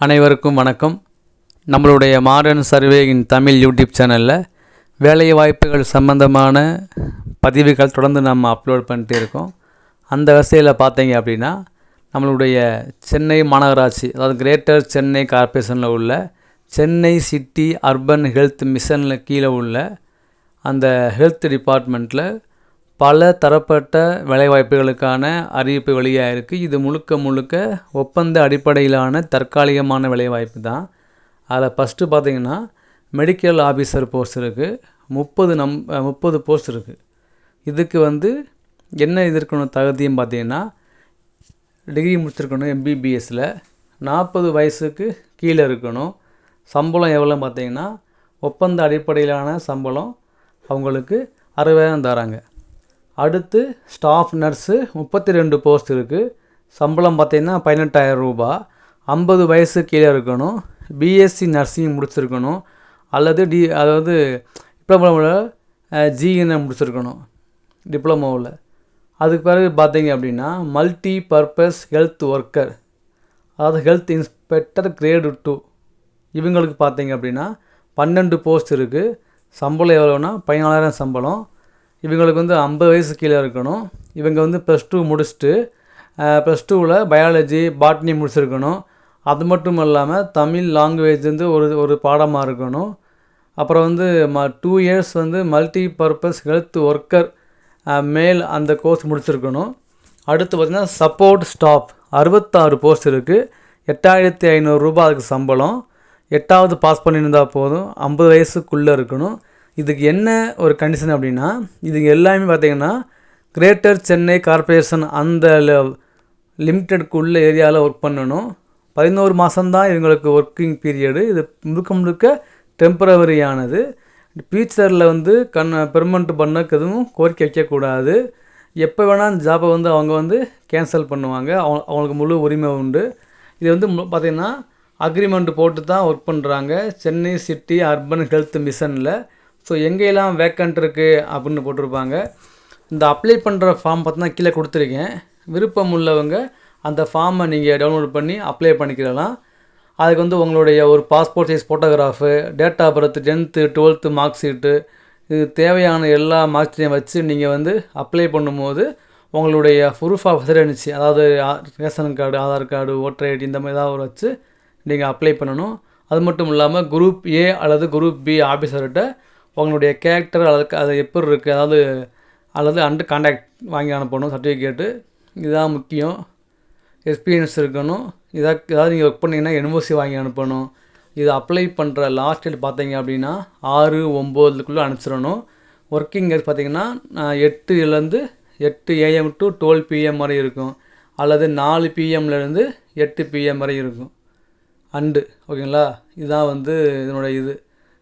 அனைவருக்கும் வணக்கம். நம்மளுடைய modern survey in Tamil YouTube சேனலில் வேலை வாய்ப்புகள் சம்பந்தமான பதிவுகள் தொடர்ந்து நம்ம அப்லோட் பண்ணிட்டு இருக்கோம். அந்த வரிசையில் பார்த்தீங்க அப்படின்னா நம்மளுடைய சென்னை மாநகராட்சி அதாவது கிரேட்டர் சென்னை கார்ப்பரேஷனில் உள்ள சென்னை சிட்டி அர்பன் ஹெல்த் மிஷனில் கீழே உள்ள அந்த ஹெல்த் டிபார்ட்மெண்ட்டில் பல தரப்பட்ட வேலைவாய்ப்புகளுக்கான அறிவிப்பு வெளியாக இருக்குது இது முழுக்க முழுக்க ஒப்பந்த அடிப்படையிலான தற்காலிகமான வேலைவாய்ப்பு தான். அதில் ஃபஸ்ட்டு பார்த்தீங்கன்னா மெடிக்கல் ஆஃபீஸர் போஸ்ட் இருக்குது முப்பது நம் முப்பது போஸ்ட் இருக்குது இதுக்கு வந்து என்ன இது இருக்கணும் தகுதியும் பார்த்திங்கன்னா டிகிரி முடிச்சிருக்கணும் எம்பிபிஎஸ்சில் நாற்பது வயசுக்கு கீழே இருக்கணும். சம்பளம் எவ்வளோ பார்த்தீங்கன்னா ஒப்பந்த அடிப்படையிலான சம்பளம் அவங்களுக்கு அறுபதாயிரம் தராங்க. அடுத்து ஸ்டாஃப் நர்ஸு முப்பத்தி ரெண்டு போஸ்ட் இருக்குது சம்பளம் பார்த்திங்கன்னா பதினெட்டாயிரம் ரூபா. ஐம்பது வயசு கீழே இருக்கணும். பிஎஸ்சி நர்சிங் முடிச்சிருக்கணும். அல்லது டி அதாவது டிப்ளமோவில் ஜிஎன்எம் முடிச்சிருக்கணும். டிப்ளமோவில் அதுக்கு பிறகு பார்த்தீங்க அப்படின்னா மல்டி பர்பஸ் ஹெல்த் ஒர்க்கர் அதாவது ஹெல்த் இன்ஸ்பெக்டர் கிரேடு டூ இவங்களுக்கு பார்த்தீங்க அப்படின்னா பன்னெண்டு போஸ்ட் இருக்குது சம்பளம் எவ்வளோன்னா பதினாலாயிரம் சம்பளம். இவங்களுக்கு வந்து ஐம்பது வயசு கீழே இருக்கணும். இவங்க வந்து ப்ளஸ் டூ முடிச்சுட்டு ப்ளஸ் டூவில் பயாலஜி பாட்னி முடிச்சிருக்கணும். அது மட்டும் இல்லாமல் தமிழ் லாங்குவேஜ் வந்து ஒரு ஒரு பாடமாக இருக்கணும். அப்புறம் வந்து ம டூ இயர்ஸ் வந்து multi purpose health worker male அந்த கோர்ஸ் முடிச்சிருக்கணும். அடுத்து பார்த்திங்கன்னா சப்போர்ட் ஸ்டாஃப் அறுபத்தாறு போஸ்ட் இருக்குது எட்டாயிரத்தி ஐநூறுரூபா அதுக்கு சம்பளம். எட்டாவது பாஸ் பண்ணியிருந்தால் போதும். ஐம்பது வயசுக்குள்ளே இருக்கணும். இதுக்கு என்ன ஒரு கண்டிஷன் அப்படின்னா இதுக்கு எல்லாமே பார்த்திங்கன்னா கிரேட்டர் சென்னை கார்ப்பரேஷன் அந்த லிமிட்டெடுக்குள்ள ஏரியாவில் ஒர்க் பண்ணணும். பதினோரு மாதம்தான் இவங்களுக்கு ஒர்க்கிங் பீரியடு இது முழுக்க முழுக்க டெம்பரவரியானது ஃபியூச்சரில் வந்து கண் பெர்மனண்ட் பண்ணக்கு எதுவும் கோரிக்கை வைக்கக்கூடாது. எப்போ வேணால் அந்த ஜாப்பை வந்து அவங்க வந்து கேன்சல் பண்ணுவாங்க. அவங்க அவங்களுக்கு முழு உரிமை உண்டு. இது வந்து பார்த்திங்கன்னா அக்ரிமெண்ட் போட்டு தான் ஒர்க் பண்ணுறாங்க சென்னை சிட்டி அர்பன் ஹெல்த் மிஷனில் ஸோ எங்கெல்லாம் வேக்கண்ட் இருக்குது அப்படின்னு போட்டிருப்பாங்க. இந்த அப்ளை பண்ணுற ஃபார்ம் பார்த்தீங்கன்னா கீழே கொடுத்துருக்கேன். விருப்பம் உள்ளவங்க அந்த ஃபார்மை நீங்கள் டவுன்லோட் பண்ணி அப்ளை பண்ணிக்கிறலாம் அதுக்கு வந்து உங்களுடைய ஒரு passport size photograph date of birth tenth twelfth mark sheet இது தேவையான எல்லா மார்க்ஸையும் வச்சு நீங்கள் வந்து அப்ளை பண்ணும்போது உங்களுடைய ப்ரூஃப் ஆஃப் ரெசிடென்சி அதாவது ration card Aadhaar card voter ID இந்த மாதிரி ஏதாவது வச்சு நீங்கள் அப்ளை பண்ணணும். அது மட்டும் இல்லாமல் குரூப் ஏ அல்லது குரூப் பி ஆஃபீஸர்கிட்ட உங்களுடைய கேரக்டர் அதுக்கு அது எப்படி இருக்குது அதாவது அல்லது அண்டு கான்டாக்ட் வாங்கி அனுப்பணும் சர்டிஃபிகேட்டு இதுதான் முக்கியம். எக்ஸ்பீரியன்ஸ் இருக்கணும். இதாக ஏதாவது நீங்கள் ஒர்க் பண்ணிங்கன்னா என்ஓசி வாங்கி அனுப்பணும். இது அப்ளை பண்ணுற லாஸ்ட் டேட் பார்த்தீங்க அப்படின்னா ஆறு ஒம்போதுக்குள்ளே அனுப்பிச்சிடணும். ஒர்க்கிங் டேட் பார்த்தீங்கன்னா எட்டுலேருந்து எட்டு ஏஎம் டு டுவெல் பிஎம் வரை இருக்கும். அல்லது நாலு பிஎம்லேருந்து எட்டு பிஎம் வரை இருக்கும். அண்டு ஓகேங்களா இதுதான் வந்து இதனோட இது.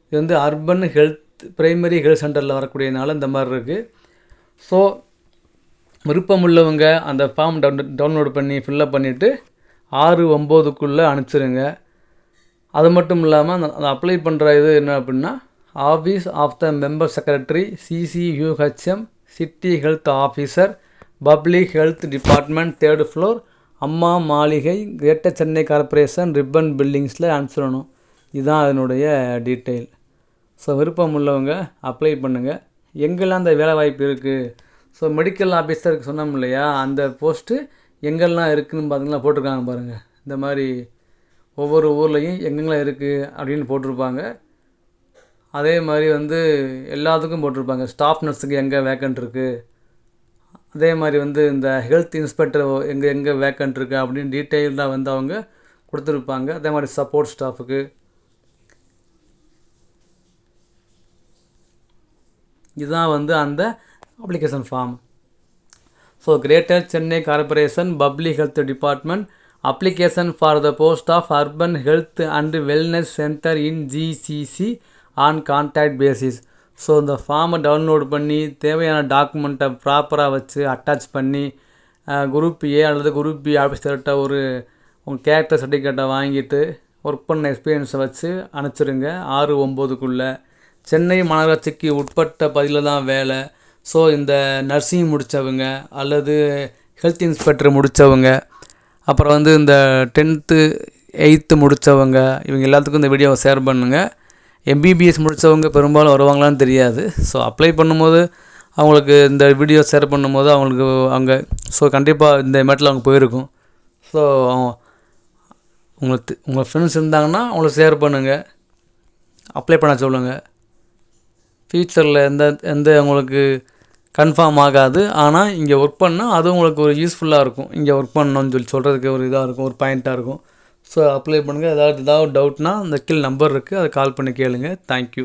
இது வந்து அர்பன் ஹெல்த் பிரைமரி ஹெல்த் சென்டரில் வரக்கூடியனால இந்த மாதிரி இருக்குது ஸோ விருப்பம் உள்ளவங்க அந்த ஃபார்ம் டவுன் டவுன்லோட் பண்ணி ஃபில்லப் பண்ணிவிட்டு ஆறு ஒம்போதுக்குள்ளே அனுப்பிச்சிருங்க. அது மட்டும் இல்லாமல் அந்த அந்த அப்ளை பண்ணுற இது என்ன அப்படின்னா office of the member secretary CCUHM city health officer public health department third floor Amma Maaligai greater Chennai corporation Ripon பில்டிங்ஸில் அனுப்பிச்சிடணும். இதுதான் அதனுடைய டீட்டெயில் ஸோ விருப்பம் உள்ளவங்க அப்ளை பண்ணுங்கள் எங்கெல்லாம் அந்த வேலை வாய்ப்பு இருக்குது ஸோ மெடிக்கல் ஆஃபீஸருக்கு சொன்னோம் இல்லையா? அந்த போஸ்ட்டு எங்கெல்லாம் இருக்குதுன்னு பார்த்தீங்கன்னா போட்டிருக்காங்க பாருங்கள் இந்த மாதிரி ஒவ்வொரு ஊர்லேயும் எங்கெங்கெல்லாம் இருக்குது அப்படின்னு போட்டிருப்பாங்க. அதே மாதிரி வந்து எல்லாத்துக்கும் போட்டிருப்பாங்க. ஸ்டாஃப் நர்ஸுக்கு எங்கே வேக்கண்ட் இருக்குது அதே மாதிரி வந்து இந்த ஹெல்த் இன்ஸ்பெக்டர் எங்கே எங்கே வேக்கண்ட் இருக்குது அப்படின்னு டீட்டெயில்டாக வந்து அவங்க கொடுத்துருப்பாங்க. அதே மாதிரி சப்போர்ட் ஸ்டாஃபுக்கு இதுதான் வந்து அந்த application form so greater Chennai corporation public health department application for the post of urban health and wellness centre in GCC on contact basis so இந்த ஃபார்மை டவுன்லோட் பண்ணி தேவையான டாக்குமெண்ட்டை ப்ராப்பராக வச்சு அட்டாச் பண்ணி குரூப் ஏ அல்லது குரூப் பி ஆஃபீஸர்கிட்ட ஒரு உங்கள் கேரக்டர் சர்டிஃபிகேட்டை வாங்கிட்டு ஒர்க் பண்ண எக்ஸ்பீரியன்ஸை வச்சு அனுப்பிச்சிருங்க. ஆறு ஒம்போதுக்குள்ளே சென்னை மாநகராட்சிக்கு உட்பட்ட பதிலில் தான் வேலை. ஸோ இந்த நர்சிங் முடித்தவங்க அல்லது ஹெல்த் இன்ஸ்பெக்டர் முடித்தவங்க அப்புறம் வந்து இந்த டென்த்து எயித்து முடித்தவங்க இவங்க எல்லாத்துக்கும் இந்த வீடியோவை ஷேர் பண்ணுங்கள் எம்பிபிஎஸ் முடித்தவங்க பெரும்பாலும் வருவாங்களான்னு தெரியாது. ஸோ அப்ளை பண்ணும்போது அவங்களுக்கு இந்த வீடியோ ஷேர் பண்ணும்போது அவங்களுக்கு அங்கே ஸோ கண்டிப்பாக இந்த மேட்டில் அவங்க போயிருக்கும். ஸோ உங்களுக்கு உங்கள் ஃப்ரெண்ட்ஸ் இருந்தாங்கன்னா அவங்களுக்கு ஷேர் பண்ணுங்கள் அப்ளை பண்ண சொல்லுங்கள் ஃப்யூச்சரில் எந்த எந்த உங்களுக்கு கன்ஃபார்ம் ஆகாது. ஆனால் இங்கே ஒர்க் பண்ணால் அது உங்களுக்கு ஒரு யூஸ்ஃபுல்லாக இருக்கும். இங்கே ஒர்க் பண்ணணும்னு சொல்லி சொல்கிறதுக்கு ஒரு இதாக இருக்கும் ஒரு பாயிண்ட்டாக இருக்கும். ஸோ அப்ளை பண்ணுங்கள் ஏதாவது ஏதாவது டவுட்னா அந்த கீழ் நம்பர் இருக்குது அதை கால் பண்ணி கேளுங்கள் தேங்க்யூ